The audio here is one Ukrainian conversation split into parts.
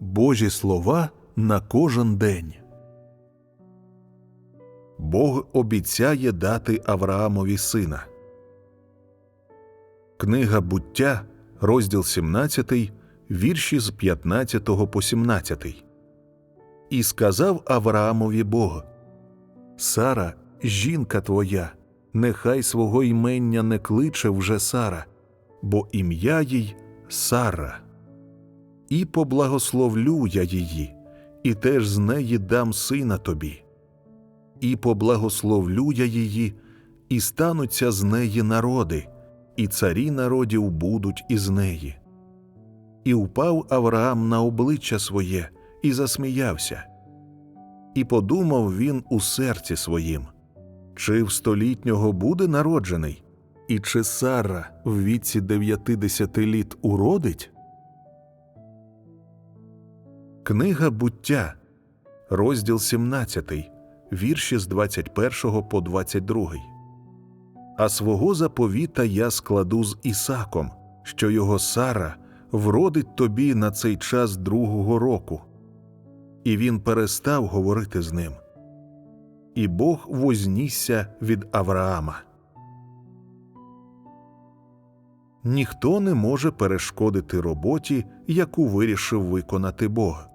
Божі слова на кожен день. Бог обіцяє дати Авраамові сина. Книга буття, розділ 17, вірші з 15 по 17. І сказав Авраамові Бог: Сара, жінка твоя, нехай свого ймення не кличе вже Сара, бо ім'я їй Сара. І поблагословлю я її, і теж з неї дам сина тобі. І поблагословлю я її, і стануться з неї народи, і царі народів будуть із неї. І впав Авраам на обличчя своє і засміявся. І подумав він у серці своїм, чи в столітнього буде народжений, і чи Сара в віці дев'ятидесяти літ уродить? Книга буття, розділ 17, вірші з 21 по 22. А свого заповіта я складу з Ісаком, що його Сара вродить тобі на цей час другого року. І він перестав говорити з ним. І Бог вознісся від Авраама. Ніхто не може перешкодити роботі, яку вирішив виконати Бог.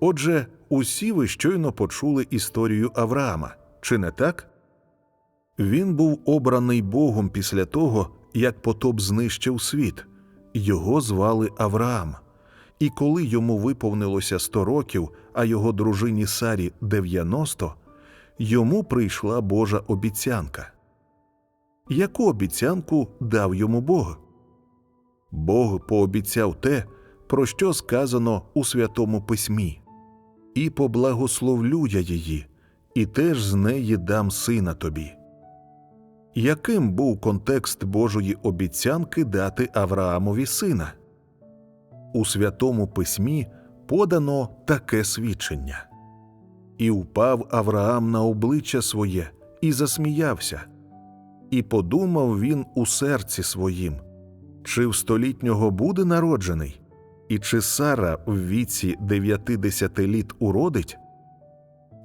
Отже, усі ви щойно почули історію Авраама, чи не так? Він був обраний Богом після того, як потоп знищив світ, його звали Авраам. І коли йому виповнилося сто років, а його дружині Сарі 90, йому прийшла Божа обіцянка. Яку обіцянку дав йому Бог? Бог пообіцяв те, про що сказано у Святому Письмі і поблагословлю я її, і теж з неї дам сина тобі. Яким був контекст Божої обіцянки дати Авраамові сина? У Святому Письмі подано таке свідчення. І впав Авраам на обличчя своє і засміявся, і подумав він у серці своїм, чи в столітнього буде народжений, і чи Сара в віці 90 літ уродить?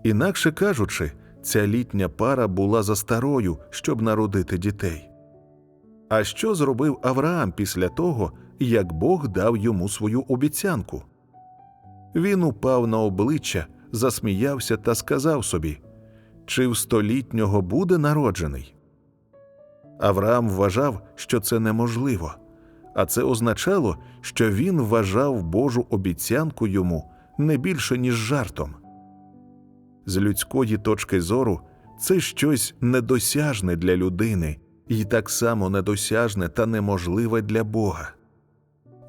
Інакше кажучи, ця літня пара була за старою, щоб народити дітей. А що зробив Авраам після того, як Бог дав йому свою обіцянку? Він упав на обличчя, засміявся та сказав собі чи в столітнього буде народжений? Авраам вважав, що це неможливо а це означало, що він вважав Божу обіцянку йому не більше, ніж жартом. З людської точки зору це щось недосяжне для людини і так само недосяжне та неможливе для Бога.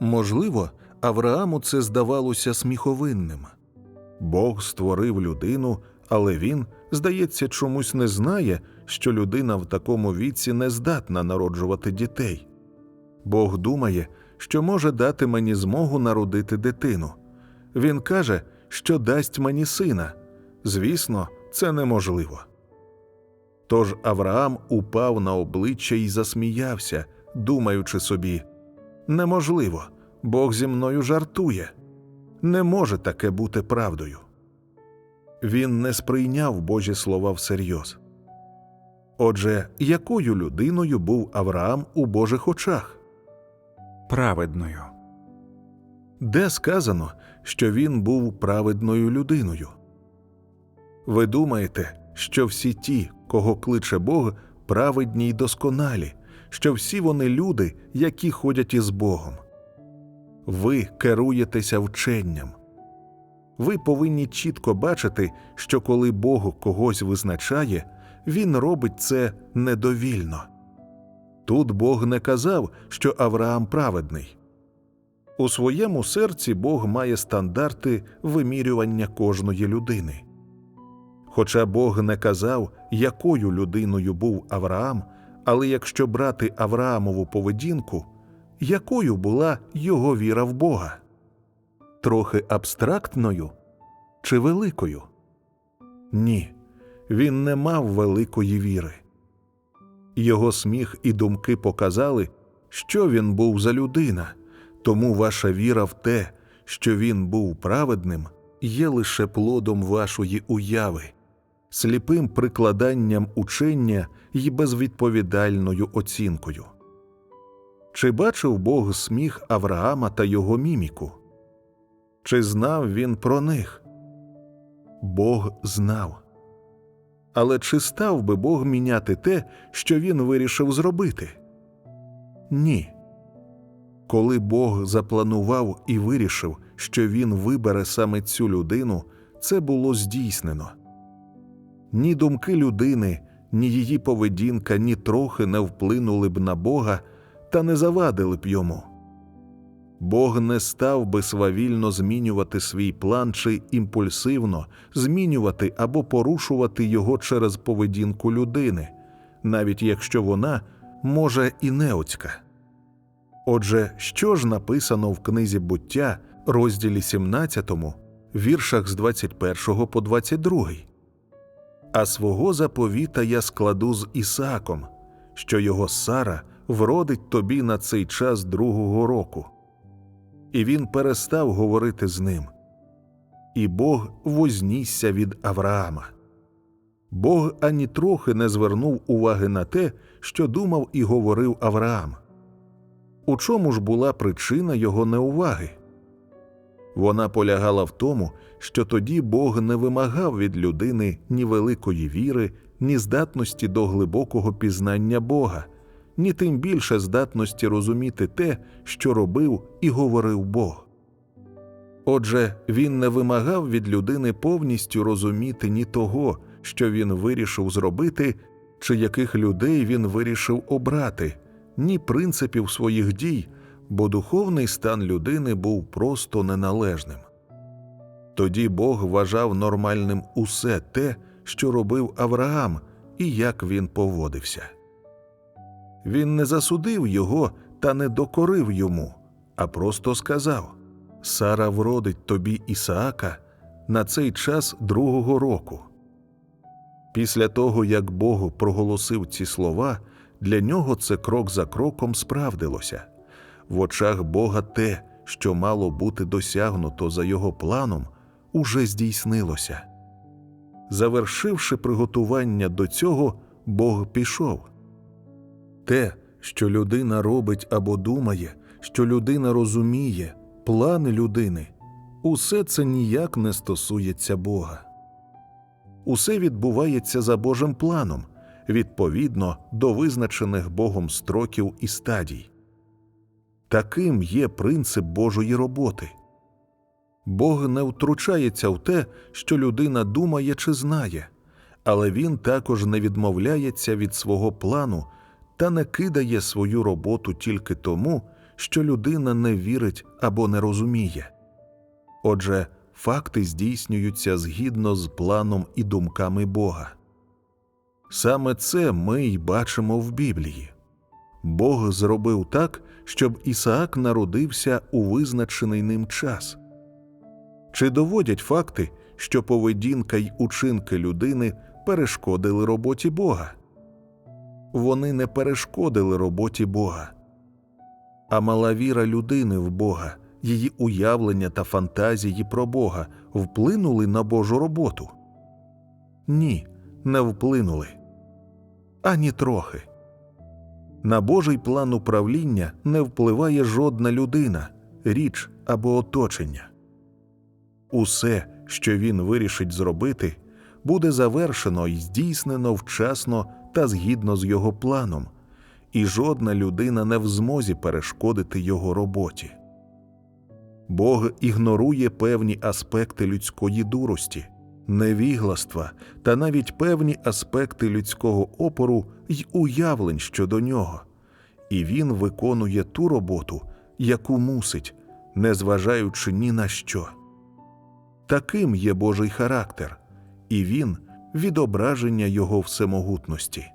Можливо, Аврааму це здавалося сміховинним. Бог створив людину, але він, здається, чомусь не знає, що людина в такому віці не здатна народжувати дітей. Бог думає, що може дати мені змогу народити дитину. Він каже, що дасть мені сина. Звісно, це неможливо. Тож Авраам упав на обличчя і засміявся, думаючи собі неможливо, Бог зі мною жартує. Не може таке бути правдою. Він не сприйняв Божі слова всерйоз. Отже, якою людиною був Авраам у Божих очах? Праведною. Де сказано, що він був праведною людиною? Ви думаєте, що всі ті, кого кличе Бог, праведні й досконалі, що всі вони люди, які ходять із Богом. Ви керуєтеся вченням. Ви повинні чітко бачити, що коли Бог когось визначає, Він робить це недовільно. Тут Бог не казав, що Авраам праведний. У своєму серці Бог має стандарти вимірювання кожної людини. Хоча Бог не казав, якою людиною був Авраам, але якщо брати Авраамову поведінку, якою була його віра в Бога? Трохи абстрактною чи великою? Ні, він не мав великої віри. Його сміх і думки показали, що він був за людина, Тому ваша віра в те, що він був праведним, є лише плодом вашої уяви, сліпим прикладанням учення і безвідповідальною оцінкою. Чи бачив Бог сміх Авраама та його міміку? Чи знав він про них? Бог знав. Але чи став би Бог міняти те, що він вирішив зробити? Ні. Коли Бог запланував і вирішив, що він вибере саме цю людину, це було здійснено. Ні думки людини, ні її поведінка ні трохи не вплинули б на Бога та не завадили б йому. Бог не став би свавільно змінювати свій план чи імпульсивно змінювати або порушувати його через поведінку людини, навіть якщо вона може і неоцька. Отже, що ж написано в книзі буття, розділі 17, віршах з 21 по 22? А свого заповіта я складу з Ісааком, що його Сара вродить тобі на цей час другого року. І він перестав говорити з ним. І Бог вознісся від Авраама. Бог ані трохи не звернув уваги на те, що думав і говорив Авраам. У чому ж була причина його неуваги? Вона полягала в тому, що тоді Бог не вимагав від людини ні великої віри, ні здатності до глибокого пізнання Бога, ні тим більше здатності розуміти те, що робив і говорив Бог. Отже, він не вимагав від людини повністю розуміти ні того, що він вирішив зробити, чи яких людей він вирішив обрати, ні принципів своїх дій, бо духовний стан людини був просто неналежним. Тоді Бог вважав нормальним усе те, що робив Авраам, і як він поводився. Він не засудив його та не докорив йому, а просто сказав Сара вродить тобі Ісаака на цей час другого року. Після того, як Бог проголосив ці слова, для нього це крок за кроком справдилося. В очах Бога те, що мало бути досягнуто за його планом, уже здійснилося. Завершивши приготування до цього, Бог пішов. Те, що людина робить або думає, що людина розуміє, плани людини, усе це ніяк не стосується Бога. Усе відбувається за Божим планом, відповідно до визначених Богом строків і стадій. Таким є принцип Божої роботи. Бог не втручається в те, що людина думає чи знає, але він також не відмовляється від свого плану та не кидає свою роботу тільки тому, що людина не вірить або не розуміє. Отже, факти здійснюються згідно з планом і думками Бога. Саме це ми й бачимо в Біблії. Бог зробив так, щоб Ісаак народився у визначений ним час. Чи доводять факти, що поведінка й учинки людини перешкодили роботі Бога? Вони не перешкодили роботі Бога. А мала віра людини в Бога, її уявлення та фантазії про Бога вплинули на Божу роботу? Ні, не вплинули. Ані трохи. На Божий план управління не впливає жодна людина, річ або оточення. Усе, що він вирішить зробити, буде завершено і здійснено вчасно та згідно з його планом, і жодна людина не в змозі перешкодити його роботі. Бог ігнорує певні аспекти людської дурості, невігластва та навіть певні аспекти людського опору й уявлень щодо нього, і він виконує ту роботу, яку мусить, незважаючи ні на що. Таким є Божий характер, і він відображення його всемогутності.